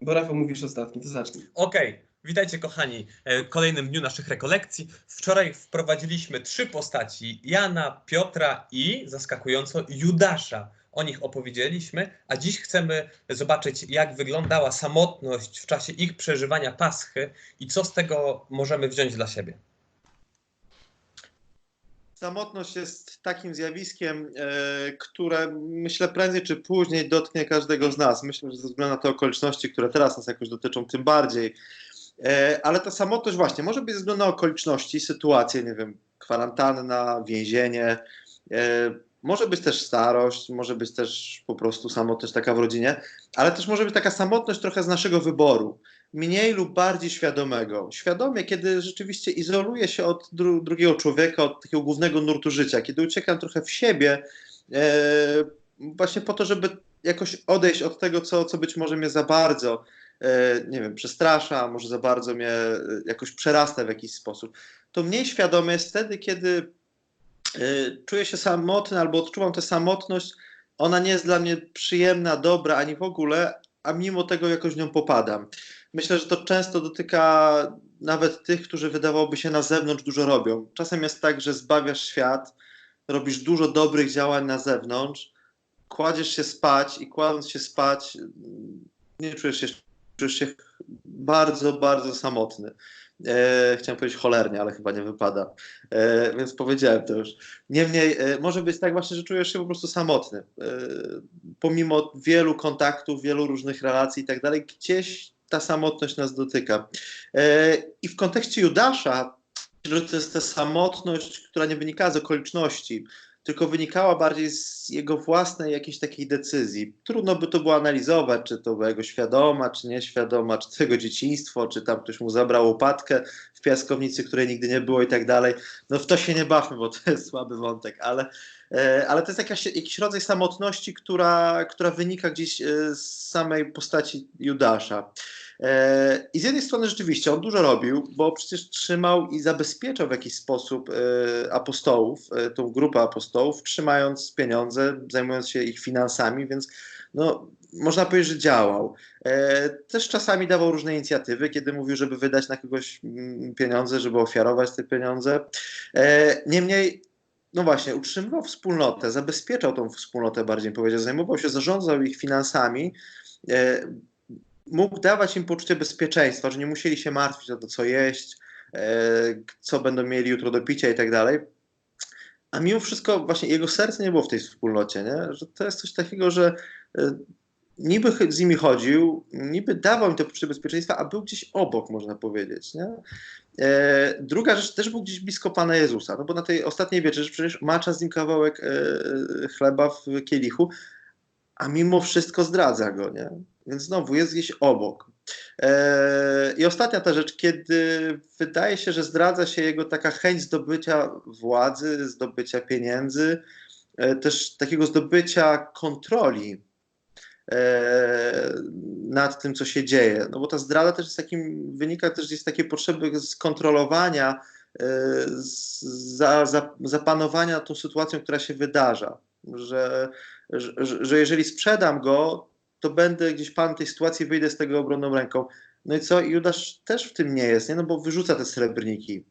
Bo Rafał mówisz ostatni, to zacznij. Okej, witajcie kochani e, w kolejnym dniu naszych rekolekcji. Wczoraj wprowadziliśmy trzy postaci, Jana, Piotra i zaskakująco Judasza. O nich opowiedzieliśmy, a dziś chcemy zobaczyć, jak wyglądała samotność w czasie ich przeżywania Paschy i co z tego możemy wziąć dla siebie. Samotność jest takim zjawiskiem, e, które myślę prędzej czy później dotknie każdego z nas. Myślę, że ze względu na te okoliczności, które teraz nas jakoś dotyczą, tym bardziej. E, ale ta samotność właśnie może być ze względu na okoliczności, sytuacje, nie wiem, kwarantanna, więzienie. E, może być też starość, może być też po prostu samotność taka w rodzinie, ale też może być taka samotność trochę z naszego wyboru mniej lub bardziej świadomego. Świadomie, kiedy rzeczywiście izoluję się od dru drugiego człowieka, od takiego głównego nurtu życia, kiedy uciekam trochę w siebie, e, właśnie po to, żeby jakoś odejść od tego, co, co być może mnie za bardzo, e, nie wiem, przestrasza, może za bardzo mnie e, jakoś przerasta w jakiś sposób. To mniej świadome jest wtedy, kiedy e, czuję się samotny albo odczuwam tę samotność, ona nie jest dla mnie przyjemna, dobra, ani w ogóle, a mimo tego jakoś nią popadam. Myślę, że to często dotyka nawet tych, którzy wydawałoby się na zewnątrz dużo robią. Czasem jest tak, że zbawiasz świat, robisz dużo dobrych działań na zewnątrz, kładziesz się spać i kładąc się spać, nie czujesz się, czujesz się bardzo, bardzo samotny. E, chciałem powiedzieć cholernie, ale chyba nie wypada, e, więc powiedziałem to już. Niemniej e, może być tak właśnie, że czujesz się po prostu samotny. E, pomimo wielu kontaktów, wielu różnych relacji i tak dalej, gdzieś ta samotność nas dotyka. E, I w kontekście Judasza, że to jest ta samotność, która nie wynikała z okoliczności, tylko wynikała bardziej z jego własnej jakiejś takiej decyzji. Trudno by to było analizować, czy to była jego świadoma, czy nieświadoma, czy to jego dzieciństwo, czy tam ktoś mu zabrał łopatkę w piaskownicy, której nigdy nie było i tak dalej. No w to się nie bawmy, bo to jest słaby wątek, ale, e, ale to jest jakaś, jakiś rodzaj samotności, która, która wynika gdzieś e, z samej postaci Judasza. E, I z jednej strony rzeczywiście on dużo robił, bo przecież trzymał i zabezpieczał w jakiś sposób e, apostołów, e, tą grupę apostołów, trzymając pieniądze, zajmując się ich finansami, więc no, można powiedzieć, że działał. Też czasami dawał różne inicjatywy, kiedy mówił, żeby wydać na kogoś mm, pieniądze, żeby ofiarować te pieniądze. Niemniej no właśnie, utrzymywał wspólnotę, zabezpieczał tą wspólnotę bardziej powiedział, zajmował się, zarządzał ich finansami, mógł dawać im poczucie bezpieczeństwa, że nie musieli się martwić o to, co jeść, e, co będą mieli jutro do picia i tak dalej. A mimo wszystko właśnie jego serce nie było w tej wspólnocie, nie? że to jest coś takiego, że e, niby z nimi chodził, niby dawał im to poczucie bezpieczeństwa, a był gdzieś obok, można powiedzieć. Nie? E, druga rzecz, też był gdzieś blisko Pana Jezusa, no bo na tej ostatniej wieczerzy przecież macza z nim kawałek chleba w kielichu, a mimo wszystko zdradza go, nie? Więc znowu jest gdzieś obok. E, I ostatnia ta rzecz, kiedy wydaje się, że zdradza się jego taka chęć zdobycia władzy, zdobycia pieniędzy, e, też takiego zdobycia kontroli e, nad tym, co się dzieje. No bo ta zdrada też jest takim, wynika też z takiej potrzeby skontrolowania, za, za, zapanowania tą sytuacją, która się wydarza. Że, że, że jeżeli sprzedam go, to będę gdzieś pan tej sytuacji, wyjdę z tego obronną ręką. No i co? Judasz też w tym nie jest, nie? no bo wyrzuca te srebrniki.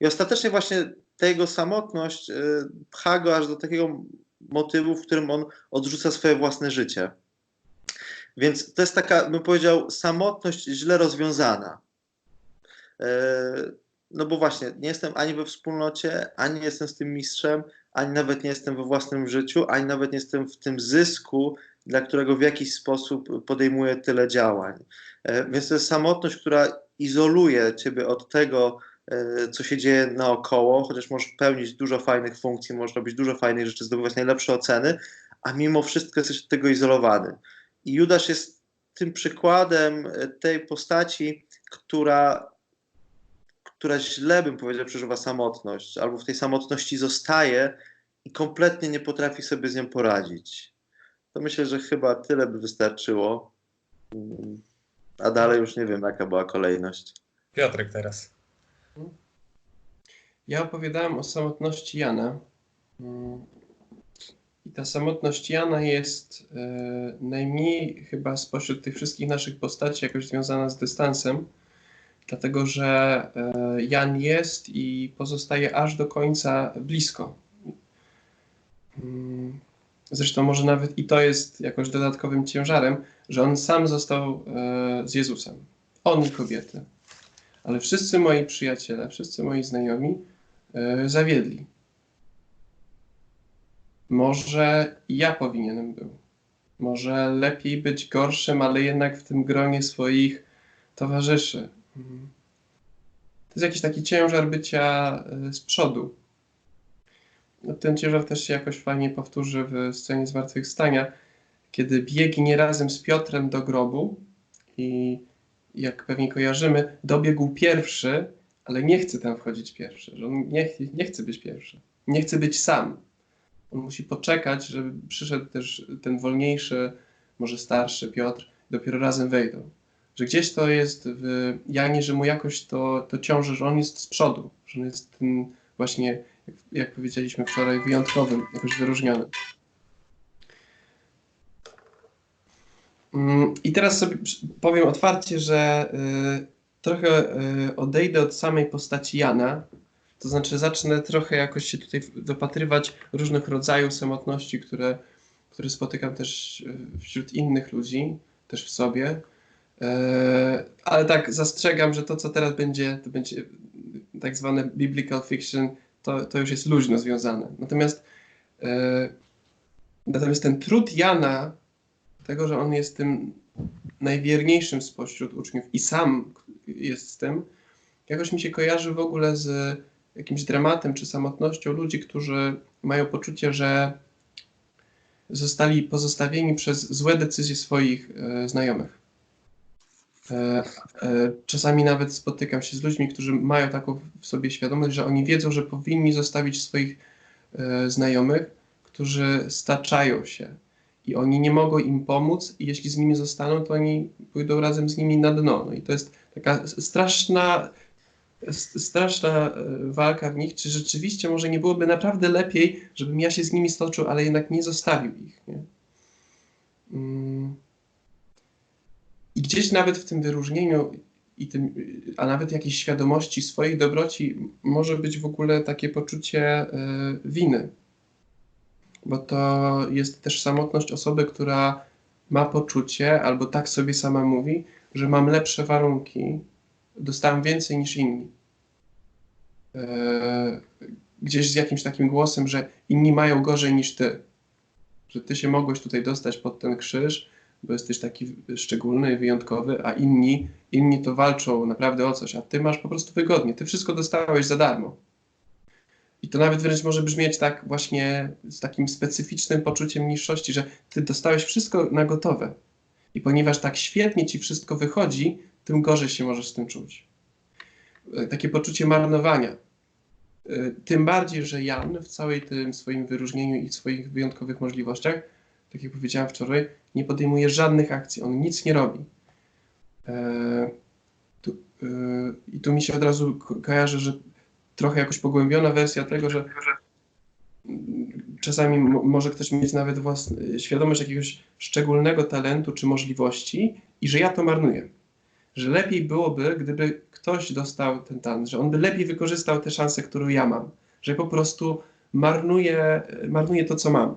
I ostatecznie właśnie ta jego samotność y, pcha go aż do takiego motywu, w którym on odrzuca swoje własne życie. Więc to jest taka, bym powiedział, samotność źle rozwiązana. E, no bo właśnie, nie jestem ani we wspólnocie, ani jestem z tym mistrzem, ani nawet nie jestem we własnym życiu, ani nawet nie jestem w tym zysku, dla którego w jakiś sposób podejmuje tyle działań. E, więc to jest samotność, która izoluje ciebie od tego, e, co się dzieje naokoło, chociaż możesz pełnić dużo fajnych funkcji, możesz robić dużo fajnych rzeczy, zdobywać najlepsze oceny, a mimo wszystko jesteś od tego izolowany. I Judasz jest tym przykładem e, tej postaci, która, która źle, bym powiedział, przeżywa samotność, albo w tej samotności zostaje i kompletnie nie potrafi sobie z nią poradzić to myślę, że chyba tyle by wystarczyło. A dalej już nie wiem, jaka była kolejność. Piotrek teraz. Ja opowiadałem o samotności Jana. I ta samotność Jana jest e, najmniej chyba spośród tych wszystkich naszych postaci jakoś związana z dystansem, dlatego że e, Jan jest i pozostaje aż do końca blisko. Mm, Zresztą może nawet i to jest jakoś dodatkowym ciężarem, że on sam został e, z Jezusem. On i kobiety. Ale wszyscy moi przyjaciele, wszyscy moi znajomi e, zawiedli. Może ja powinienem był. Może lepiej być gorszym, ale jednak w tym gronie swoich towarzyszy. Mhm. To jest jakiś taki ciężar bycia e, z przodu. Ten ciężar też się jakoś fajnie powtórzy w scenie zmartwychwstania, kiedy biegnie razem z Piotrem do grobu i jak pewnie kojarzymy, dobiegł pierwszy, ale nie chce tam wchodzić pierwszy, że on nie, nie chce być pierwszy, nie chce być sam. On musi poczekać, żeby przyszedł też ten wolniejszy, może starszy Piotr, dopiero razem wejdą. Że gdzieś to jest w Janie, że mu jakoś to, to ciąży, że on jest z przodu, że on jest tym właśnie, jak, powiedzieliśmy wczoraj, wyjątkowym, jakoś wyróżnionym. Mm, I teraz sobie powiem otwarcie, że y, trochę y, odejdę od samej postaci Jana, to znaczy zacznę trochę jakoś się tutaj dopatrywać różnych rodzajów samotności, które, które spotykam też y, wśród innych ludzi, też w sobie. Ale tak, zastrzegam, że to, co teraz będzie, to będzie tak zwane biblical fiction, to, to już jest luźno związane. Natomiast, e, natomiast ten trud Jana, tego, że on jest tym najwierniejszym spośród uczniów i sam jest z tym, jakoś mi się kojarzy w ogóle z jakimś dramatem czy samotnością ludzi, którzy mają poczucie, że zostali pozostawieni przez złe decyzje swoich e, znajomych. E, e, czasami nawet spotykam się z ludźmi, którzy mają taką w sobie świadomość, że oni wiedzą, że powinni zostawić swoich e, znajomych, którzy staczają się i oni nie mogą im pomóc i jeśli z nimi zostaną, to oni pójdą razem z nimi na dno. No i to jest taka straszna, straszna walka w nich, czy rzeczywiście może nie byłoby naprawdę lepiej, żebym ja się z nimi stoczył, ale jednak nie zostawił ich. Nie? Mm. Gdzieś nawet w tym wyróżnieniu i tym, a nawet jakiejś świadomości swoich dobroci może być w ogóle takie poczucie e, winy. Bo to jest też samotność osoby, która ma poczucie, albo tak sobie sama mówi, że mam lepsze warunki, dostałem więcej niż inni. E, gdzieś z jakimś takim głosem, że inni mają gorzej niż ty. Że ty się mogłeś tutaj dostać pod ten krzyż, bo jesteś taki szczególny, wyjątkowy, a inni, inni to walczą naprawdę o coś, a ty masz po prostu wygodnie. Ty wszystko dostałeś za darmo. I to nawet wręcz może brzmieć tak właśnie z takim specyficznym poczuciem niższości, że ty dostałeś wszystko na gotowe. I ponieważ tak świetnie ci wszystko wychodzi, tym gorzej się możesz z tym czuć. E, Takie poczucie marnowania. E, Tym bardziej, że Jan w całej tym swoim wyróżnieniu i swoich wyjątkowych możliwościach, tak jak powiedziałem wczoraj, nie podejmuje żadnych akcji, on nic nie robi. E, tu, e, I tu mi się od razu ko- kojarzy, że trochę jakoś pogłębiona wersja tego, że czasami mo- może ktoś mieć nawet własny, świadomość jakiegoś szczególnego talentu czy możliwości i że ja to marnuję. Że lepiej byłoby, gdyby ktoś dostał ten talent, że on by lepiej wykorzystał tę szansę, którą ja mam. Że po prostu marnuję, marnuję to, co mam.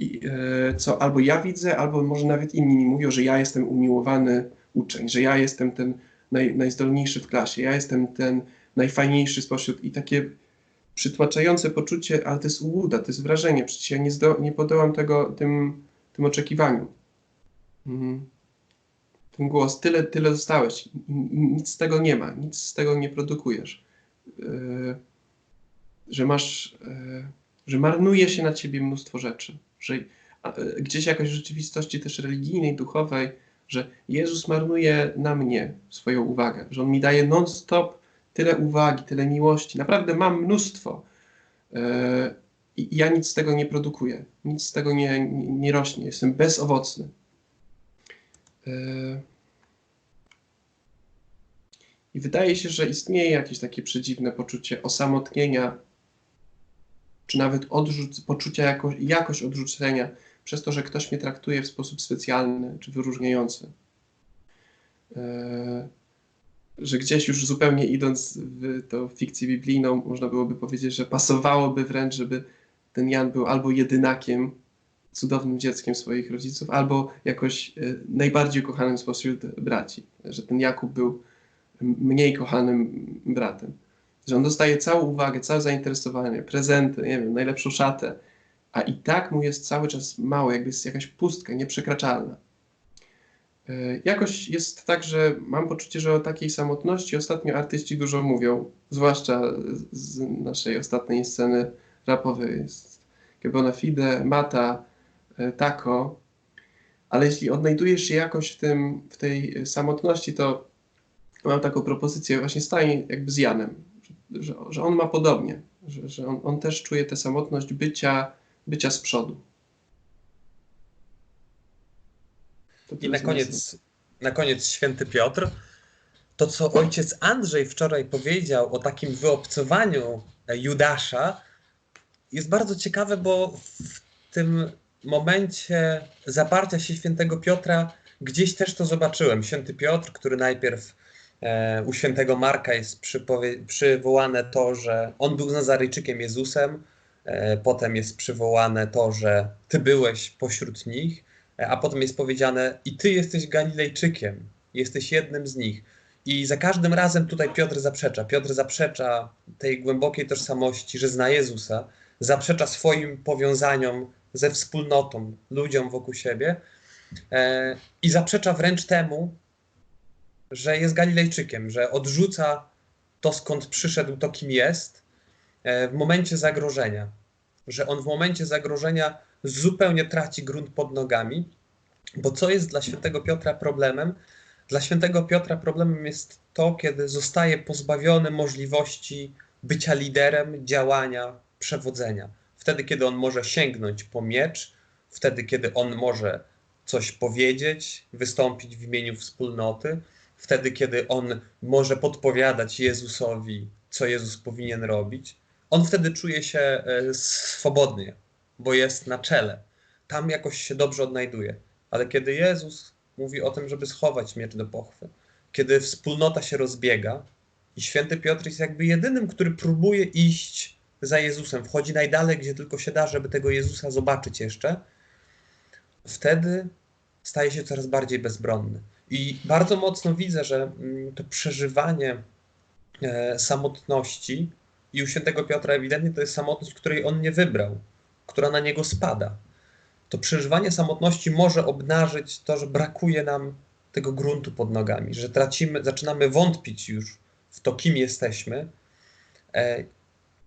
E, co albo ja widzę, albo może nawet inni mi mówią, że ja jestem umiłowany uczeń, że ja jestem ten naj, najzdolniejszy w klasie, ja jestem ten najfajniejszy spośród i takie przytłaczające poczucie, ale to jest ułuda, to jest wrażenie, przecież ja nie, zdo, nie podołam tego, tym, tym oczekiwaniu. Mhm. Ten głos, tyle, tyle dostałeś, nic z tego nie ma, nic z tego nie produkujesz. Yy, że masz, yy, że marnuje się na ciebie mnóstwo rzeczy, że yy, gdzieś jakoś w rzeczywistości też religijnej, duchowej, że Jezus marnuje na mnie swoją uwagę, że On mi daje non-stop tyle uwagi, tyle miłości. Naprawdę mam mnóstwo. Yy, I ja nic z tego nie produkuję. Nic z tego nie, nie, nie rośnie. Jestem bezowocny. Yy. I wydaje się, że istnieje jakieś takie przedziwne poczucie osamotnienia czy nawet odrzuc- poczucia jako, odrzucenia przez to, że ktoś mnie traktuje w sposób specjalny czy wyróżniający. E, że gdzieś już zupełnie idąc w tą fikcję biblijną, można byłoby powiedzieć, że pasowałoby wręcz, żeby ten Jan był albo jedynakiem, cudownym dzieckiem swoich rodziców, albo jakoś e, najbardziej kochanym spośród braci. Że ten Jakub był mniej kochanym bratem. Że on dostaje całą uwagę, całe zainteresowanie, prezenty, nie wiem, najlepszą szatę, a i tak mu jest cały czas mało, jakby jest jakaś pustka, nieprzekraczalna. E, Jakoś jest tak, że mam poczucie, że o takiej samotności ostatnio artyści dużo mówią, zwłaszcza z naszej ostatniej sceny rapowej. Jest Gebona Fide, Mata, e, Taco, ale jeśli odnajdujesz się jakoś w, tym, w tej samotności, to mam taką propozycję, właśnie stań jakby z Janem, że, że, on ma podobnie, że, że on, on też czuje tę samotność bycia, bycia z przodu. To I na koniec, na koniec święty Piotr. To, co ojciec Andrzej wczoraj powiedział o takim wyobcowaniu Judasza, jest bardzo ciekawe, bo w tym momencie zaparcia się świętego Piotra gdzieś też to zobaczyłem. Święty Piotr, który najpierw u świętego Marka jest przywołane to, że on był Nazaryjczykiem Jezusem, e, potem jest przywołane to, że ty byłeś pośród nich, e, a potem jest powiedziane i ty jesteś Galilejczykiem, jesteś jednym z nich. I za każdym razem tutaj Piotr zaprzecza. Piotr zaprzecza tej głębokiej tożsamości, że zna Jezusa, zaprzecza swoim powiązaniom ze wspólnotą, ludziom wokół siebie e, i zaprzecza wręcz temu, że jest Galilejczykiem, że odrzuca to, skąd przyszedł, to kim jest e, w momencie zagrożenia. Że on w momencie zagrożenia zupełnie traci grunt pod nogami, bo co jest dla świętego Piotra problemem? Dla świętego Piotra problemem jest to, kiedy zostaje pozbawiony możliwości bycia liderem, działania, przewodzenia. Wtedy, kiedy on może sięgnąć po miecz, wtedy, kiedy on może coś powiedzieć, wystąpić w imieniu wspólnoty, wtedy, kiedy on może podpowiadać Jezusowi, co Jezus powinien robić, on wtedy czuje się e, swobodnie, bo jest na czele. Tam jakoś się dobrze odnajduje. Ale kiedy Jezus mówi o tym, żeby schować miecz do pochwy, kiedy wspólnota się rozbiega i święty Piotr jest jakby jedynym, który próbuje iść za Jezusem, wchodzi najdalej, gdzie tylko się da, żeby tego Jezusa zobaczyć jeszcze, wtedy staje się coraz bardziej bezbronny. I bardzo mocno widzę, że mm, to przeżywanie e, samotności i u świętego Piotra ewidentnie to jest samotność, której on nie wybrał, która na niego spada. To przeżywanie samotności może obnażyć to, że brakuje nam tego gruntu pod nogami, że tracimy, zaczynamy wątpić już w to, kim jesteśmy. E,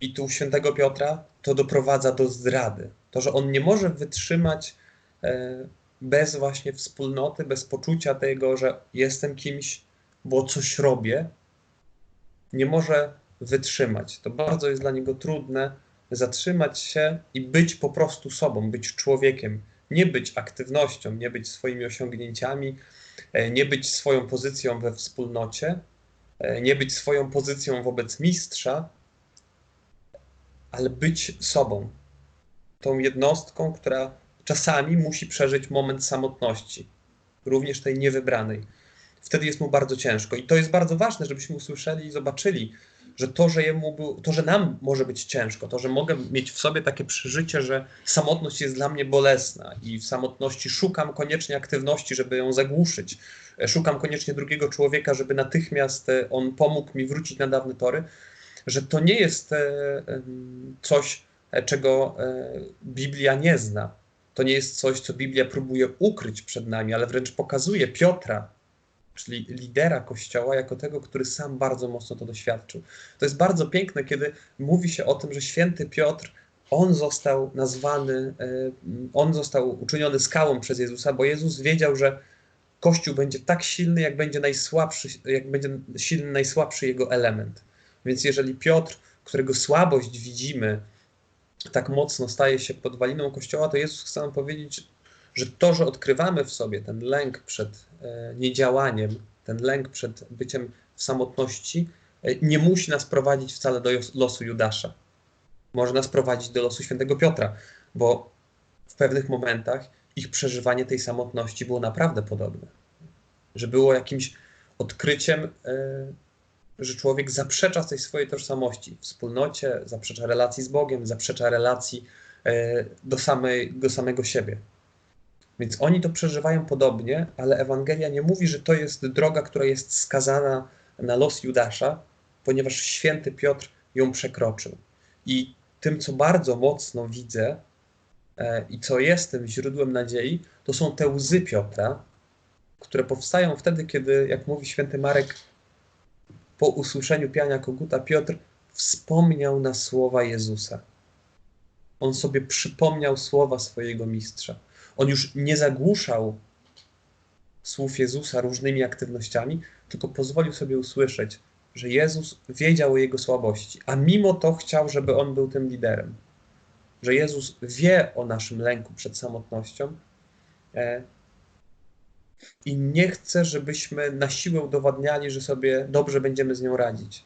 I tu świętego Piotra to doprowadza do zdrady. To, że on nie może wytrzymać e, bez właśnie wspólnoty, bez poczucia tego, że jestem kimś, bo coś robię, nie może wytrzymać. To bardzo jest dla niego trudne zatrzymać się i być po prostu sobą, być człowiekiem, nie być aktywnością, nie być swoimi osiągnięciami, e, nie być swoją pozycją we wspólnocie, e, nie być swoją pozycją wobec mistrza, ale być sobą. Tą jednostką, która czasami musi przeżyć moment samotności, również tej niewybranej. Wtedy jest mu bardzo ciężko. I to jest bardzo ważne, żebyśmy usłyszeli i zobaczyli, że to, że jemu był, to, że nam może być ciężko, to, że mogę mieć w sobie takie przeżycie, że samotność jest dla mnie bolesna i w samotności szukam koniecznie aktywności, żeby ją zagłuszyć. Szukam koniecznie drugiego człowieka, żeby natychmiast e, on pomógł mi wrócić na dawne tory, że to nie jest e, coś, e, czego Biblia nie zna. To nie jest coś, co Biblia próbuje ukryć przed nami, ale wręcz pokazuje Piotra, czyli lidera Kościoła, jako tego, który sam bardzo mocno to doświadczył. To jest bardzo piękne, kiedy mówi się o tym, że święty Piotr, on został nazwany, on został uczyniony skałą przez Jezusa, bo Jezus wiedział, że Kościół będzie tak silny, jak będzie najsłabszy, jak będzie silny najsłabszy jego element. Więc jeżeli Piotr, którego słabość widzimy, tak mocno staje się podwaliną Kościoła, to Jezus chce nam powiedzieć, że to, że odkrywamy w sobie ten lęk przed e, niedziałaniem, ten lęk przed byciem w samotności, e, nie musi nas prowadzić wcale do losu Judasza. może nas prowadzić do losu świętego Piotra, bo w pewnych momentach ich przeżywanie tej samotności było naprawdę podobne. Że było jakimś odkryciem, e, że człowiek zaprzecza tej swojej tożsamości wspólnocie, zaprzecza relacji z Bogiem, zaprzecza relacji e, do, samej, do samego siebie. Więc oni to przeżywają podobnie, ale Ewangelia nie mówi, że to jest droga, która jest skazana na los Judasza, ponieważ święty Piotr ją przekroczył. I tym, co bardzo mocno widzę e, i co jest tym źródłem nadziei, to są te łzy Piotra, które powstają wtedy, kiedy, jak mówi święty Marek, po usłyszeniu piania koguta, Piotr wspomniał na słowa Jezusa. On sobie przypomniał słowa swojego mistrza. On już nie zagłuszał słów Jezusa różnymi aktywnościami, tylko pozwolił sobie usłyszeć, że Jezus wiedział o jego słabości, a mimo to chciał, żeby on był tym liderem. Że Jezus wie o naszym lęku przed samotnością e, i nie chce, żebyśmy na siłę udowadniali, że sobie dobrze będziemy z nią radzić.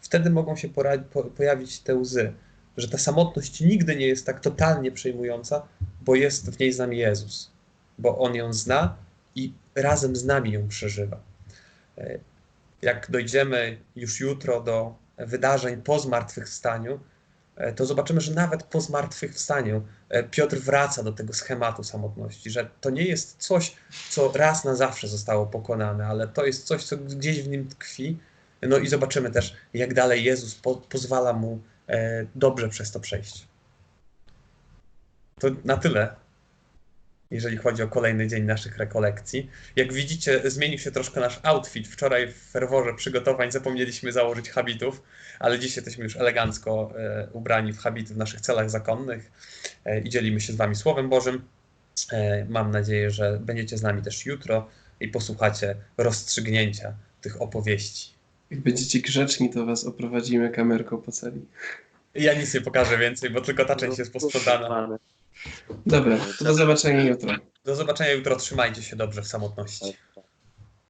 Wtedy mogą się po- pojawić te łzy, że ta samotność nigdy nie jest tak totalnie przejmująca, bo jest w niej z nami Jezus, bo On ją zna i razem z nami ją przeżywa. E, Jak dojdziemy już jutro do wydarzeń po zmartwychwstaniu, to zobaczymy, że nawet po zmartwychwstaniu e, Piotr wraca do tego schematu samotności, że to nie jest coś, co raz na zawsze zostało pokonane, ale to jest coś, co gdzieś w nim tkwi. No i zobaczymy też, jak dalej Jezus po, pozwala mu e, dobrze przez to przejść. To na tyle, jeżeli chodzi o kolejny dzień naszych rekolekcji. Jak widzicie, zmienił się troszkę nasz outfit. Wczoraj w ferworze przygotowań zapomnieliśmy założyć habitów, ale dzisiaj jesteśmy już elegancko e, ubrani w habity w naszych celach zakonnych e, i dzielimy się z Wami Słowem Bożym. E, mam nadzieję, że będziecie z nami też jutro i posłuchacie rozstrzygnięcia tych opowieści. Jak będziecie grzeczni, to was oprowadzimy kamerką po celi. Ja nic nie pokażę więcej, bo tylko ta część jest posprzedana. Dobra, to do zobaczenia jutro. Do zobaczenia jutro. Trzymajcie się dobrze w samotności.